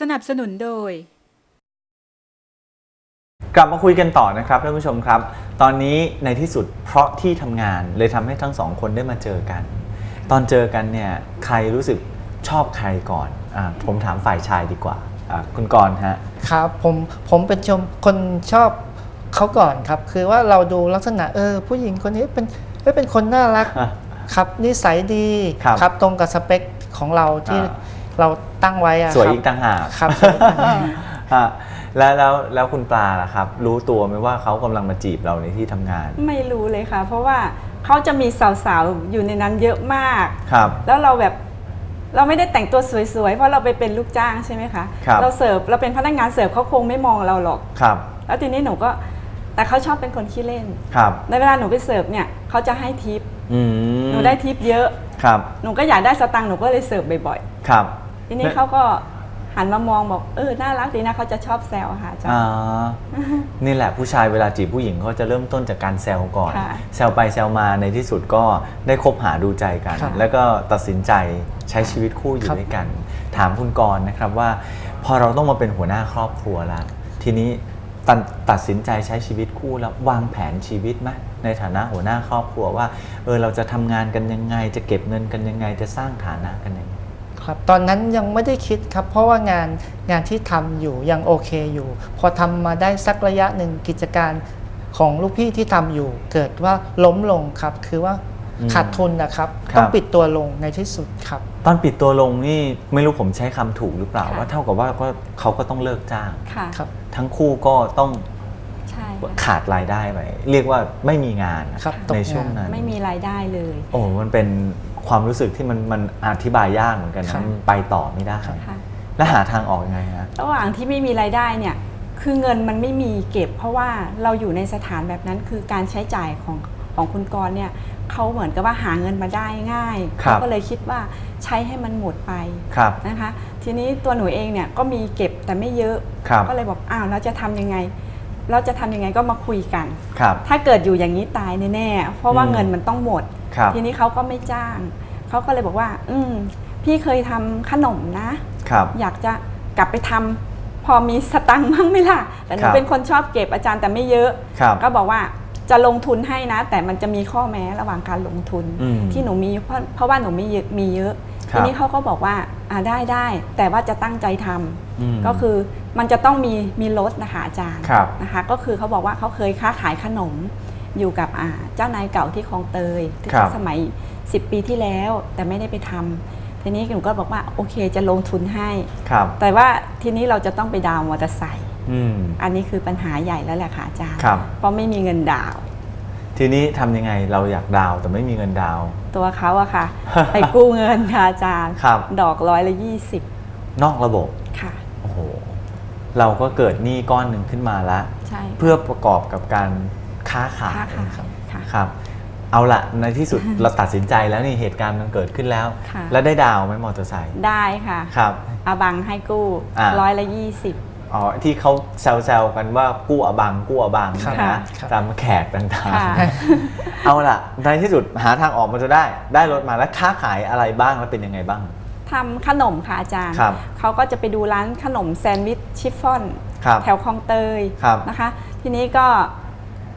สนับสนุนโดย กลับมาคุยกันต่อนะครับท่านผู้ชมครับ ตอนนี้ในที่สุดเพราะที่ทำงานเลยทำให้ทั้งสองคนได้มาเจอกัน ตอนเจอกันเนี่ยใครรู้สึกชอบใครก่อนอาผมถามฝ่ายชายดีกว่าอ่าคุณกรณ์ฮะ ครับผมผมเป็นชมคนชอบเขาก่อนครับ คือว่าเราดูลักษณะเออ ผู้หญิงคนนี้เป็นเอ้ยเป็นคนน่ารักอะครับนิสัยดีครับตรงกับสเปคของเราที่อ่า เราตั้งไว้อะสวยครับอีกต่างหากครับสวยอีกต่างหากฮะแล้วแล้วแล้วคุณปลาล่ะครับ รู้ตัวไหมว่าเขากำลังมาจีบเราในที่ทำงาน ไม่รู้เลยค่ะ เพราะว่าเขาจะมีสาวๆ อยู่ในนั้นเยอะมาก ครับ แล้วเราแบบเราไม่ได้แต่งตัวสวยๆ เพราะเราไปเป็นลูกจ้างใช่ไหมคะ ครับ เราเสิร์ฟเราเป็นพนักงานเสิร์ฟเขาคงไม่มองเราหรอก ครับแล้วทีนี้หนูก็แต่เขาชอบเป็นคนขี้เล่น ครับ ในเวลาหนูไปเสิร์ฟเนี่ยเขาจะให้ทิปอืมหนูได้ทิปเยอะ ครับหนูก็อยากได้สตังค์หนูก็เลยเสิร์ฟบ่อยครับๆ ทีนี้เขาก็หันมามองบอกเออน่ารักดีนะเขาจะชอบแซวค่ะอาจารอ่าย์นี่แหละผู้ชายเวลาจีบผู้หญิงเขาจะเริ่มต้นจากการแซวก่อนค่ะแซวไปแซวมาในที่สุดก็ได้คบหาดูใจกัน ครับแล้วก็ตัดสินใจใช้ชีวิตคู่อยู่ครับ ด้วยกัน ถามคุณกรณ์นะครับว่า พอเราต้องมาเป็นหัวหน้าครอบครัวแล้วทีนี้ตัดตัดสินใจใช้ชีวิตคู่แล้ววางแผนชีวิตไหมในฐานะหัวหน้าครอบครัวว่าเออเราจะทำงานกันยังไง จะเก็บเงินกันยังไงจะสร้างฐานะกันยังไง ครับตอนนั้นยังไม่ได้คิดครับ เพราะว่างานงานที่ทำอยู่ยังโอเคอยู่ พอทำมาได้สักระยะหนึ่งกิจการของลูกพี่ที่ทำอยู่ เกิดว่าล้มลงครับ คือว่าอืมขาดทุนนะครับครับ ต้องปิดตัวลงในที่สุดครับ ตอนปิดตัวลงนี่ไม่รู้ผมใช้คำถูกหรือเปล่าค่ะว่าเท่ากับว่าก็เขาก็ต้องเลิกจ้างค่ะครับ ทั้งคู่ก็ต้องใช่ค่ะขาดรายได้ไปเรียกว่าไม่มีงานครับตกในงานช่วงนั้นไม่มีรายได้เลย โอ้มันเป็น ความรู้สึกที่มันมันอธิบายยากเหมือนกันครันะบมันไปต่อไม่ได้ค่ะแล้วหาทางออกยังไงฮะระหว่างที่ไม่มีรายได้เนี่ยคือเงินมันไม่มีเก็บ เพราะว่าเราอยู่ในสถานแบบนั้นคือการใช้จ่ายของของคุณกรณ์เนี่ยเขาเหมือนกับว่าหาเงินมาได้ง่ายครับเขาก็เลยคิดว่าใช้ให้มันหมดไปครับนะคะ ทีนี้ตัวหนูเองเนี่ยก็มีเก็บแต่ไม่เยอะครับก็เลยบอกอ้าวเราจะทำยังไง เราจะทำยังไงก็มาคุยกันครับถ้าเกิดอยู่อย่างนี้ตายแน่ๆเพราะว่าอืมเงินมันต้องหมดครับ ทีนี้เขาก็ไม่จ้างเขาก็เลยบอกว่า อืมพี่เคยทำขนมนะครับอยากจะกลับไปทำพอมีสตังค์มั่งไหมล่ะ แต่หนูครับเป็นคนชอบเก็บอาจารย์แต่ไม่เยอะครับก็บอกว่าจะลงทุนให้นะ แต่มันจะมีข้อแม้ระหว่างการลงทุนอืมที่หนูมีเพราะเพราะว่าหนูไม่เยอะมีเยอะครับทีนี้เขาก็บอกว่าอ่าได้ได้แต่ว่าจะตั้งใจทำมก็คือมันจะต้องมีมีรถนะคะอาจารย์ครับนะคะ ก็คือเขาบอกว่าเขาเคยค้าขายขนม อยู่กับอ่าเจ้านายเก่าที่คลองเตยที่ครับสมัย 10 ปีที่แล้ว แต่ไม่ได้ไปทำทีนี้หนูก็บอกว่าโอเคจะลงทุนให้ครับแต่ว่าทีนี้เราจะต้องไปดาวน์มอเตอร์ไซค์อืมอันนี้คือปัญหาใหญ่แล้วแหละค่ะอาจารย์ครับเพราะไม่มีเงินดาวน์ทีนี้ทำยังไงเราอยากดาวน์แต่ไม่มีเงินดาวน์ตัวเขาอะค่ะ ไปกู้เงินค่ะอาจารย์ครับดอกร้อยละยี่สิบนอกระบบ ค่ะ โอ้โห เราก็เกิดหนี้ก้อนหนึ่งขึ้นมาแล้วใช่เพื่อประกอบกับการ ค้าขายค้าขายค่ะ ครับ เอาละในที่สุดเราตัดสินใจแล้วนี่เหตุการณ์มันเกิดขึ้นแล้ว ค่ะ แล้วได้ดาวน์ไหมมอเตอร์ไซค์ได้ค่ะครับ อาบังให้กู้อ่า ร้อยละยี่สิบ อ๋อที่เขาแซวๆกันว่ากู้อบังกู้อบังครับนะครับตามแขกต่างค่ะ ๆ เอาละในที่สุดหาทางออกมาจะได้ ได้รถมาแล้วค้าขายอะไรบ้างแล้วเป็นยังไงบ้าง ทำขนมค่ะอาจารย์ ครับเขาก็จะไปดูร้านขนมแซนด์วิชชิฟฟ่อน ครับแถวคลองเตยครับนะคะ ทีนี้ก็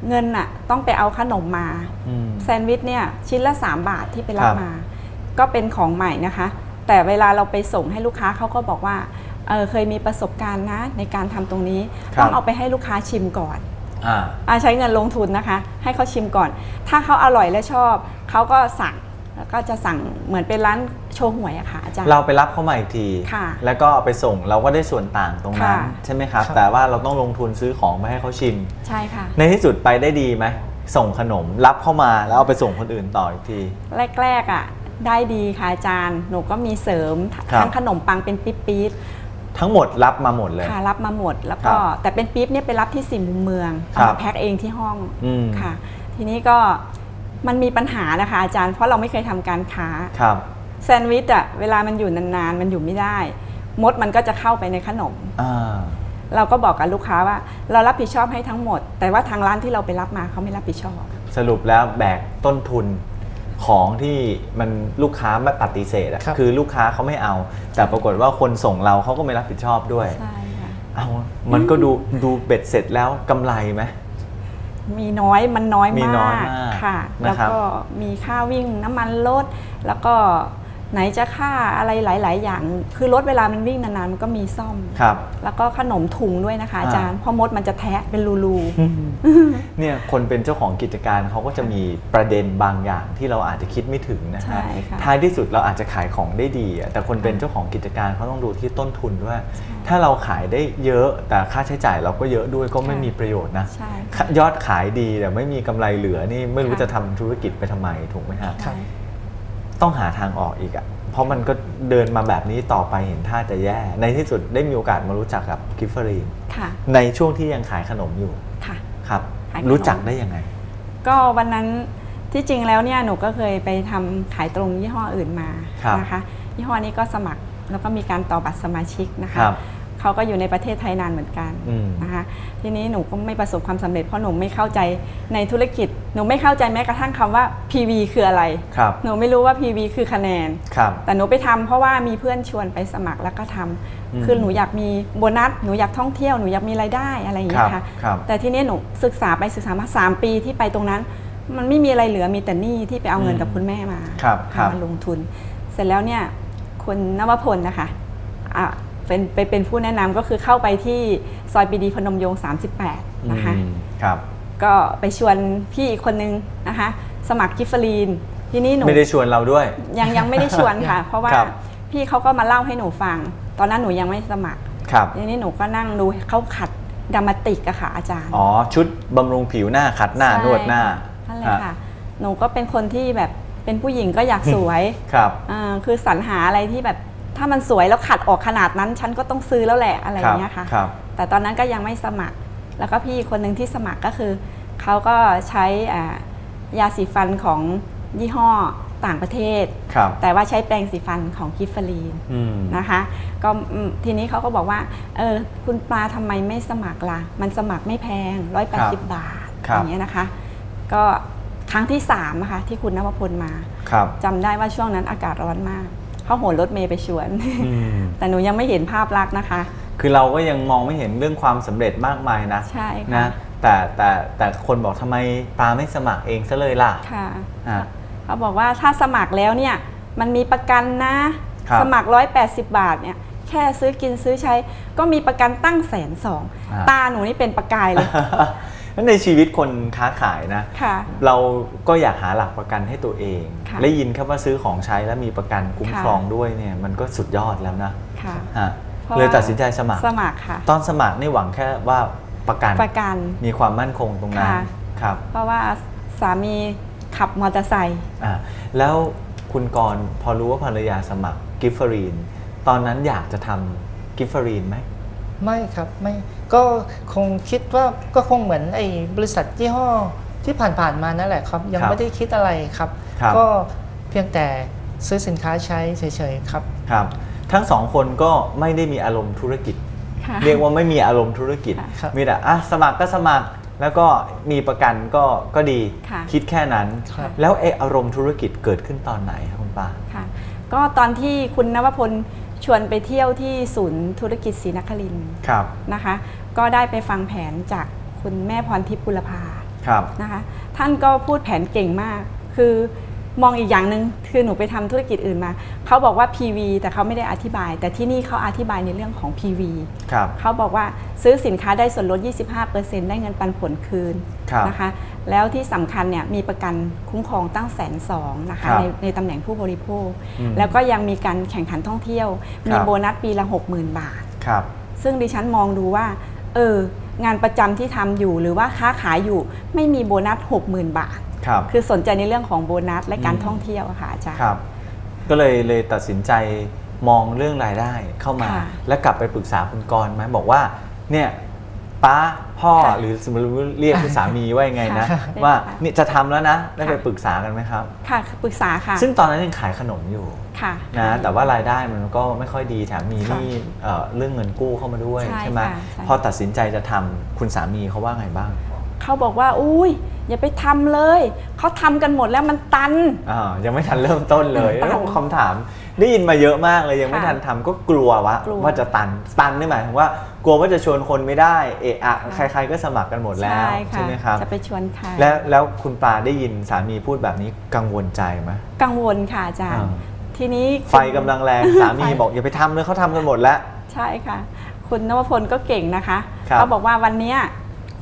เงินน่ะต้องไปเอาขนมมาอืมแซนด์วิชเนี่ยชิ้นละ 3 บาทที่ไปรัครับบมา ก็เป็นของใหม่นะคะ แต่เวลาเราไปส่งให้ลูกค้าเขาก็บอกว่าเออเคยมีประสบการณ์นะในการทำตรงนี้ต้องเอาไปให้ลูกค้าชิมก่อนอ่าอาใช้เงินลงทุนนะคะ ให้เขาชิมก่อน ถ้าเขาอร่อยและชอบเขาก็สั่งแล้วก็จะสั่งเหมือนเป็นร้าน โชว์หวยอะค่ะอาจารย์ เราไปรับเข้ามาอีกที ค่ะแล้วก็เอาไปส่งเราก็ได้ส่วนต่างตรงนั้น ค่ะ ใช่ไหมครับครับ แต่ว่าเราต้องลงทุนซื้อของไปให้เขาชิม ใช่ค่ะ ในที่สุดไปได้ดีไหมส่งขนมรับเข้ามาแล้วเอาไปส่งคนอื่นต่ออีกที แรกๆอะได้ดีค่ะอาจารย์ หนูก็มีเสริมครับ ทั้งขนมปังเป็นปี๊บทั้งหมดรับมาหมดเลย ๆค่ะรับมาหมด แล้วก็ครับแต่เป็นปี๊บเนี่ยไปรับที่สี่มุมเมืองครัเอาบมาแพ็คเองที่ห้องอืม ค่ะ ทีนี้ก็มันมีปัญหานะคะอาจารย์ เพราะเราไม่เคยทำการค้า ครับ แซนด์วิชอะเวลามันอยู่นานๆ มันอยู่ไม่ได้ มดมันก็จะเข้าไปในขนม อ่า เราก็บอกกับลูกค้าว่า เรารับผิดชอบให้ทั้งหมด แต่ว่าทางร้านที่เราไปรับมาเขาไม่รับผิดชอบ สรุปแล้วแบกต้นทุนของที่มันลูกค้าไม่ปฏิเสธอะครับ คือลูกค้าเขาไม่เอา แต่ปรากฏว่าคนส่งเราเขาก็ไม่รับผิดชอบด้วย ใช่ค่ะ เอา มันก็ดูดูเบ็ดเสร็จแล้วกำไรไหม มีน้อยมันน้อยมีมากน้อยมากค่ะนะครับแล้วก็มีค่าวิ่งน้ำมันรถแล้วก็ ไหนจะค่าอะไรหลาย ๆ อย่าง คือรถเวลามันวิ่งนานๆมันก็มีซ่อม ครับ แล้วก็ขนมถุงด้วยนะคะอาจารย์เพราะมดมันจะแทะเป็นรูเนี่ยคนเป็นเจ้าของกิจการเขาก็จะมีประเด็นบางอย่างที่เราอาจจะคิดไม่ถึงนะใช่ฮะค่ะท้ายที่สุดเราอาจจะขายของได้ดีอะแต่คนเป็นเจ้าของกิจการเขาต้องดูที่ต้นทุนด้วย ถ้าเราขายได้เยอะแต่ค่าใช้จ่ายเราก็เยอะด้วยก็ไม่ค่ะมีประโยชน์นะใช่ยอดขายดีแต่ไม่มีกำไรเหลือนี่ไม่รู้ค่ะจะทำธุรกิจไปทำไมถูกไหมฮะครับ ต้องหาทางออกอีกอะเพราะมันก็เดินมาแบบนี้ต่อไปเห็นท่าจะแย่ ในที่สุดได้มีโอกาสมารู้จักกับกิฟเฟอรีนค่ะในช่วงที่ยังขายขนมอยู่ค่ะครับ ขายขนม รู้จักได้ยังไง ก็วันนั้นที่จริงแล้วเนี่ยหนูก็เคยไปทำขายตรงยี่ห้ออื่นมาครับ นะคะ ยี่ห้อนี้ก็สมัครแล้วก็มีการต่อบัตรสมาชิกนะคะครับ เขาก็อยู่ในประเทศไทยนานเหมือนกันอืมนะคะทีนี้หนูก็ไม่ประสบความสำเร็จเพราะหนูไม่เข้าใจในธุรกิจ หนูไม่เข้าใจแม้กระทั่งคำว่า PV คืออะไรครับหนูไม่รู้ว่า PV คือคะแนนครับแต่หนูไปทำเพราะว่ามีเพื่อนชวนไปสมัครแล้วก็ทำอืมคือหนูอยากมีโบนัสหนูอยากท่องเที่ยวหนูอยากมีรายได้อะไรอย่างเงี้ยครัค่ะบครับแต่ทีนี้หนูศึกษาไปศึกษามาสามปีที่ไปตรงนั้น มันไม่มีอะไรเหลือมีแต่หนี้ที่ไปเอาเงินอืมกับคุณแม่มาครับครับมาลงทุน เสร็จแล้วเนี่ยคุณนวพลนะคะอะ เป็นไปเป็นผู้แนะนำก็คือเข้าไปที่ซอยปรีดีพนมยงค์38 นะคะ อืมครับ ก็ไปชวนพี่อีกคนนึงนะคะ สมัครกิฟเฟอรีนทีนี้หนูไม่ได้ชวนเราด้วย ยังยังไม่ได้ชวนค่ะ เพราะว่าครับ พี่เขาก็มาเล่าให้หนูฟัง ตอนนั้นหนูยังไม่สมัคร ครับ ทีนี้หนูก็นั่งดูเขาขัดดามาติกอะค่ะอาจารย์ อ๋อ ชุดบำรุงผิวหน้าขัดหน้าใช่ นวดหน้านั่นแหละค่ะ หนูก็เป็นคนที่แบบเป็นผู้หญิงก็อยากสวย ครับ อ่าคือสรรหาอะไรที่แบบ ถ้ามันสวยแล้วขัดออกขนาดนั้น ฉันก็ต้องซื้อแล้วแหละอะไรอย่างเงี้ยค่ะครับแต่ตอนนั้นก็ยังไม่สมัคร แล้วก็พี่คนหนึ่งที่สมัครก็คือ เขาก็ใช้อ่ายาสีฟันของยี่ห้อต่างประเทศครับแต่ว่าใช้แปรงสีฟันของกิฟเฟอรีนอืมนะคะ ก็อืมทีนี้เขาก็บอกว่า เออคุณปลาทำไมไม่สมัครล่ะ มันสมัครไม่แพง 180 บาทครับอย่างเงี้ยนะคะ ก็ครั้งที่3นะคะที่คุณนวพลมาครับจำได้ว่าช่วงนั้นอากาศร้อนมาก เขาโหนรถเมย์ไปชวนอืมแต่หนูยังไม่เห็นภาพลักษณ์นะคะ คือเราก็ยังมองไม่เห็นเรื่องความสำเร็จมากมายนะใช่ค่ะนะแต่แต่แต่คนบอกทำไมปาไม่สมัครเองซะเลยล่ะค่ะฮะเขาบอกว่าถ้าสมัครแล้วเนี่ยมันมีประกันนะครับสมัคร 180 บาทเนี่ยแค่ซื้อกินซื้อใช้ก็มีประกันตั้งแสนสองอ่าตาหนูนี่เป็นประกายเลย นั้นในชีวิตคนค้าขายนะค่ะเราก็อยากหาหลักประกันให้ตัวเองค่ะได้ยินแค่ว่าซื้อของใช้แล้วมีประกันคุ้มค่ะครองด้วยเนี่ยมันก็สุดยอดแล้วนะค่ะฮะเพราะเลยว่าตัดสินใจสมัครสมัครค่ะตอนสมัครนี่หวังแค่ว่าประกันประกันมีความมั่นคงตรงนั้นค่ะครับ เพราะว่าสามีขับมอเตอร์ไซค์อ่าแล้วคุณกรณ์พอรู้ว่าภรรยาสมัครกิฟเฟอรีน ตอนนั้นอยากจะทำกิฟเฟอรีนไหม ไม่ครับไม่ก็คงคิดว่าก็คงเหมือนไอ้บริษัทยี่ห้อที่ผ่านๆมานั่นแหละครับ ยังครับไม่ได้คิดอะไรครับ ครับ ก็เพียงแต่ซื้อสินค้าใช้เฉยๆครับ ครับ ทั้งสองคนก็ไม่ได้มีอารมณ์ธุรกิจ ค่ะ เรียกว่าไม่มีอารมณ์ธุรกิจ ครับ มีแต่อะสมัครก็สมัคร แล้วก็มีประกันก็ก็ดีค่ะคิดแค่นั้น ครับ แล้วไออารมณ์ธุรกิจเกิดขึ้นตอนไหนครับคุณป้า ค่ะก็ตอนที่คุณนวพล ชวนไปเที่ยวที่ศูนย์ธุรกิจศรีนครินทร์ครับนะคะ ก็ได้ไปฟังแผนจากคุณแม่พรทิพย์กุลภาครับนะคะ ท่านก็พูดแผนเก่งมาก คือ มองอีกอย่างหนึ่งคือหนูไปทำธุรกิจอื่นมาเขาบอกว่า PV แต่เขาไม่ได้อธิบาย แต่ที่นี่เขาอธิบายในเรื่องของ PV ครับเขาบอกว่าซื้อสินค้าได้ส่วนลด 25%ได้เงินปันผลคืนครับนะคะแล้วที่สำคัญเนี่ยมีประกันคุ้มครองตั้งแสนสองนะคะครับในในตำแหน่งผู้บริโภคอืมแล้วก็ยังมีการแข่งขันท่องเที่ยว มีครับโบนัสปีละ 60,000 บาทครับซึ่งดิฉันมองดูว่าเอองานประจำที่ทำอยู่หรือว่าค้าขายอยู่ไม่มีโบนัส 60,000 บาท ครับคือสนใจในเรื่องของโบนัสและการอืมท่องเที่ยวอะค่ะอาจารย์ ครับ ก็เลยเลยตัดสินใจมองเรื่องรายได้เข้ามา ค่ะแล้วกลับไปปรึกษาคุณกรณ์ไหมบอกว่าเนี่ยป้าพ่อค่ะหรือสมมติเรียกคุณสามีว่ายังไงนะ ค่ะว่าค่ะนี่จะทำแล้วนะได้ไปค่ะ ปรึกษากันไหมครับ ค่ะปรึกษาค่ะซึ่งตอนนั้นยังขายขนมอยู่ค่ะ นะแต่ว่ารายได้มันก็ไม่ค่อยดีแถมมีค่ะหนี่เอ่อเรื่องเงินกู้เข้ามาด้วยใช่ใช่ไหมค่ะใช่ พอตัดสินใจจะทำคุณสามีเขาว่าไงบ้าง เขาบอกว่าอุ้ย อย่าไปทำเลย เขาทำกันหมดแล้วมันตันอ่ายังไม่ทันเริ่มต้นเลยตันแล้วคำถามได้ยินมาเยอะมากเลยยังไม่ค่ะทันทำก็กลัววะกลัวว่าจะตันตันนี่หมายถึงว่ากลัวว่าจะชวนคนไม่ได้เอะอะใคร ๆ ก็สมัครกันหมดแล้วใช่ค่ะไหมครับจะไปชวนใครแล้วแล้วคุณปลาได้ยินสามีพูดแบบนี้กังวลใจไหมกังวลค่ะอาจารย์อ่าทีนี้ไฟกำลังแรงสามีบอกอย่าไปทำเลยเขาทำกันหมดแล้ว ใช่ค่ะ คุณนวพลก็เก่งนะคะครับเขาบอกว่าวันเนี้ย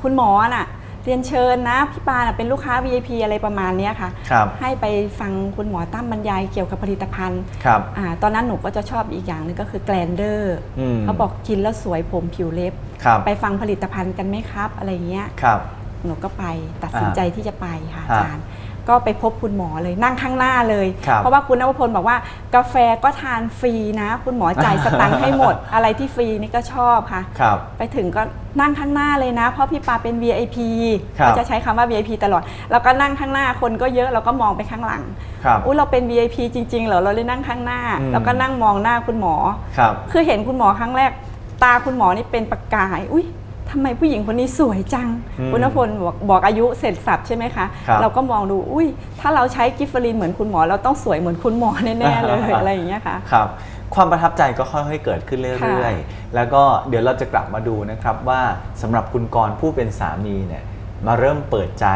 คุณหมอน่ะ เรียนเชิญนะพี่ปาน่ะเป็นลูกค้า VIP อะไรประมาณเนี้ยค่ะครับให้ไปฟังคุณหมอตั้มบรรยายเกี่ยวกับผลิตภัณฑ์ครับอาตอนนั้นหนูก็จะชอบอีกอย่างหนึงก็คือแกลนเดอร์อืมเขาบอกกินแล้วสวยผมผิวเล็บครับไปฟังผลิตภัณฑ์กันไหมครับอะไรเงี้ยครับหนูก็ไปตัดสินใจที่จะไปค่ะฮะอาจารย์ ก็ไปพบคุณหมอเลยนั่งข้างหน้าเลย ครับเพราะว่าคุณนวพลบอกว่ากาแฟก็ทานฟรีนะ คุณหมอจ่ายสตังค์ให้หมด อะไรที่ฟรีนี่ก็ชอบค่ะ ครับไปถึงก็นั่งข้างหน้าเลยนะ เพราะพี่ปาเป็น VIP ครับก็จะใช้คำว่า VIP ตลอด แล้วก็นั่งข้างหน้าคนก็เยอะเราก็มองไปข้างหลังครับอุ้ยเราเป็น VIP จริงๆเหรอเราเลยนั่งข้างหน้า อืม แล้วก็นั่งมองหน้าคุณหมอ ครับ คือเห็นคุณหมอครั้งแรก ตาคุณหมอนี่เป็นประกาย อุ้ย ทำไมผู้หญิงคนนี้สวยจังอืมคุณนพลบอกบอกอายุเสร็จสับใช่ไหมคะครับเราก็มองดู อุ้ย ถ้าเราใช้กิฟเฟอรีนเหมือนคุณหมอ เราต้องสวยเหมือนคุณหมอแน่ๆเลย อะไรอย่างเงี้ยค่ะ ครับ ความประทับใจก็ค่อยๆเกิดขึ้นเรื่อยๆ แล้วก็เดี๋ยวเราจะกลับมาดูนะครับว่าสำหรับคุณกรณ์ผู้เป็นสามีเนี่ยมาเริ่มเปิดใจ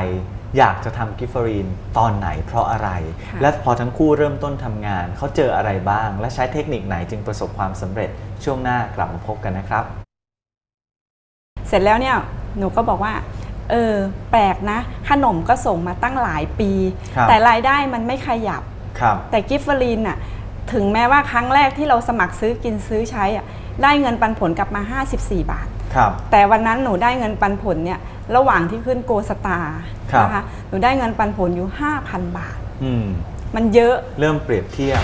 อยากจะทำกิฟเฟอรีนตอนไหนเพราะอะไรค่ะและพอทั้งคู่เริ่มต้นทำงาน เขาเจออะไรบ้าง และใช้เทคนิคไหนจึงประสบความสำเร็จช่วงหน้ากลับมาพบกันนะครับ เสร็จแล้วเนี่ยหนูก็บอกว่าเออแปลกนะ ขนมก็ส่งมาตั้งหลายปีครับแต่รายได้มันไม่ขยับครับ แต่กิฟเฟอรีนน่ะถึงแม้ว่าครั้งแรกที่เราสมัครซื้อกินซื้อใช้อะได้เงินปันผลกลับมา 54 บาทครับแต่วันนั้นหนูได้เงินปันผลเนี่ยระหว่างที่ขึ้นโกสตาร์ครับนะคะหนูได้เงินปันผลอยู่ 5,000 บาทอืมมันเยอะเริ่มเปรียบเทียบ